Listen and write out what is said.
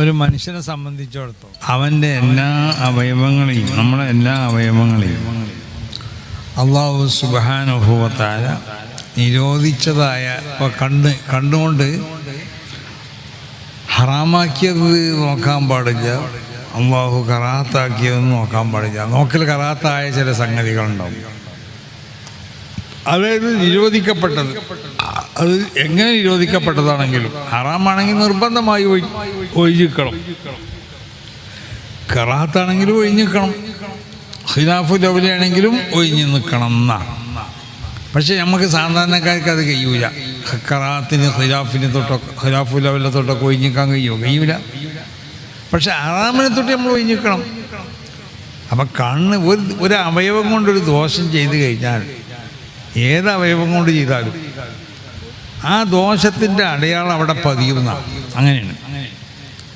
ഒരു മനുഷ്യനെ സംബന്ധിച്ചിടത്തോളം അവന്റെ എല്ലാ അവയവങ്ങളെയും നമ്മളെ എല്ലാ അവയവങ്ങളെയും അള്ളാഹു സുബാനുഭവത്താല നിരോധിച്ചതായ ഇപ്പോൾ കണ്ണ് കണ്ടുകൊണ്ട് ഹറാമാക്കിയത് നോക്കാൻ പാടില്ല. അള്ളാഹു കറാത്താക്കിയത് നോക്കാൻ പാടില്ല. നോക്കൽ കറാത്തായ ചില സംഗതികളുണ്ടാവും. അതായത് നിരോധിക്കപ്പെട്ടത്. അത് എങ്ങനെ നിരോധിക്കപ്പെട്ടതാണെങ്കിലും ഹറാമാണെങ്കിൽ നിർബന്ധമായി ഒഴി ഒഴിഞ്ഞിക്കണം. കറാത്താണെങ്കിലും ഒഴിഞ്ഞിക്കണം. ഖിലാഫു ലവലാണെങ്കിലും ഒഴിഞ്ഞു നിൽക്കണം എന്നാ പക്ഷെ നമുക്ക് സാധാരണക്കാർക്ക് അത് കഴിയൂല. കറാത്തിന് ഖിലാഫിന് തൊട്ടോ ഖിലാഫു ലവലിനെ തൊട്ടൊക്കെ ഒഴിഞ്ഞിക്കാൻ കഴിയുമോ കഴിയൂല. പക്ഷെ ഹറാമിനെ തൊട്ട് നമ്മൾ ഒഴിഞ്ഞിക്കണം. അപ്പം കണ്ണ് ഒരു ഒരു അവയവം കൊണ്ടൊരു ദോഷം ചെയ്തു കഴിഞ്ഞാൽ ഏത് അവയവം കൊണ്ട് ചെയ്താലും ആ ദോഷത്തിന്റെ അടയാളം അവിടെ പതിയുന്ന അങ്ങനെയാണ്.